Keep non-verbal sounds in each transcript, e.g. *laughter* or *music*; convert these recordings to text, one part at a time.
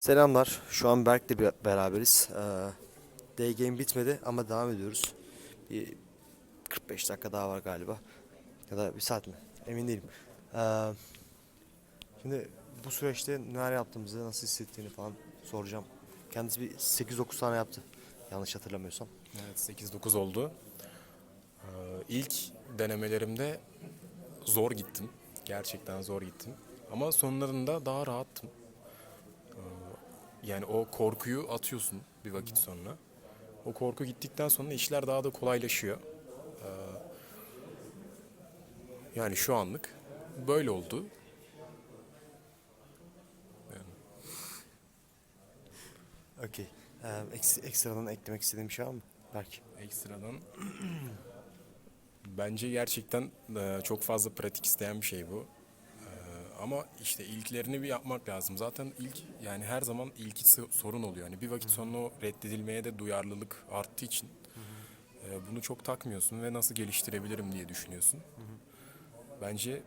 Selamlar. Şu an Berk'le beraberiz. Ee, Day game bitmedi ama devam ediyoruz. Bir 45 dakika daha var galiba. Ya da bir saat mi? Emin değilim. Ee, şimdi bu süreçte neler yaptığımızı, nasıl hissettiğini falan soracağım. Kendisi bir 8-9 tane yaptı. Yanlış hatırlamıyorsam. Evet 8-9 oldu. Ee, ilk denemelerimde zor gittim. Gerçekten zor gittim. Ama sonlarında daha rahattım. Yani o korkuyu atıyorsun bir vakit sonra. O korku gittikten sonra işler daha da kolaylaşıyor. Ee, yani şu anlık böyle oldu. Okey. Ee, eks- ekstradan eklemek istediğim bir şey var mı? Berk. Ekstradan *clears throat* bence gerçekten e, çok fazla pratik isteyen bir şey bu. Ama işte ilklerini bir yapmak lazım. Zaten ilk yani her zaman ilki so- sorun oluyor. Yani bir vakit sonra o reddedilmeye de duyarlılık arttığı için e, bunu çok takmıyorsun ve nasıl geliştirebilirim diye düşünüyorsun. Bence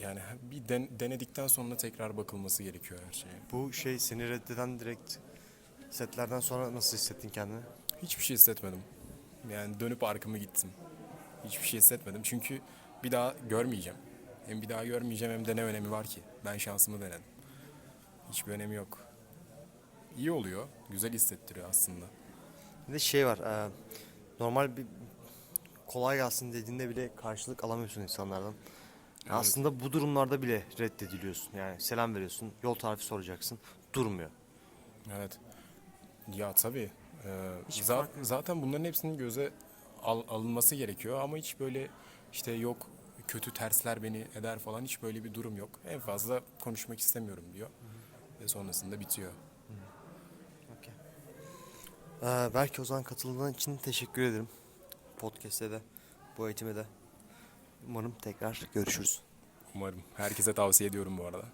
yani bir den- denedikten sonra tekrar bakılması gerekiyor her şeye. Bu şey seni reddeden direkt setlerden sonra nasıl hissettin kendini? Hiçbir şey hissetmedim. Yani dönüp arkamı gittim. Hiçbir şey hissetmedim çünkü bir daha görmeyeceğim. Hem bir daha görmeyeceğim hem de ne önemi var ki? Ben şansımı denedim. Hiçbir önemi yok. İyi oluyor. Güzel hissettiriyor aslında. Bir de şey var. e, normal bir kolay gelsin dediğinde bile karşılık alamıyorsun insanlardan. Aslında bu durumlarda bile reddediliyorsun. Yani selam veriyorsun, yol tarifi soracaksın. Durmuyor. Evet. Ya tabii. Ee, za- zaten bunların hepsinin göze al- alınması gerekiyor ama hiç böyle işte yok kötü tersler beni eder falan hiç böyle bir durum yok. En fazla konuşmak istemiyorum diyor. Ve sonrasında bitiyor. Ee, belki o zaman katıldığın için teşekkür ederim. Podcast'te de, bu eğitime de. Umarım tekrar görüşürüz. Umarım. Herkese tavsiye ediyorum bu arada.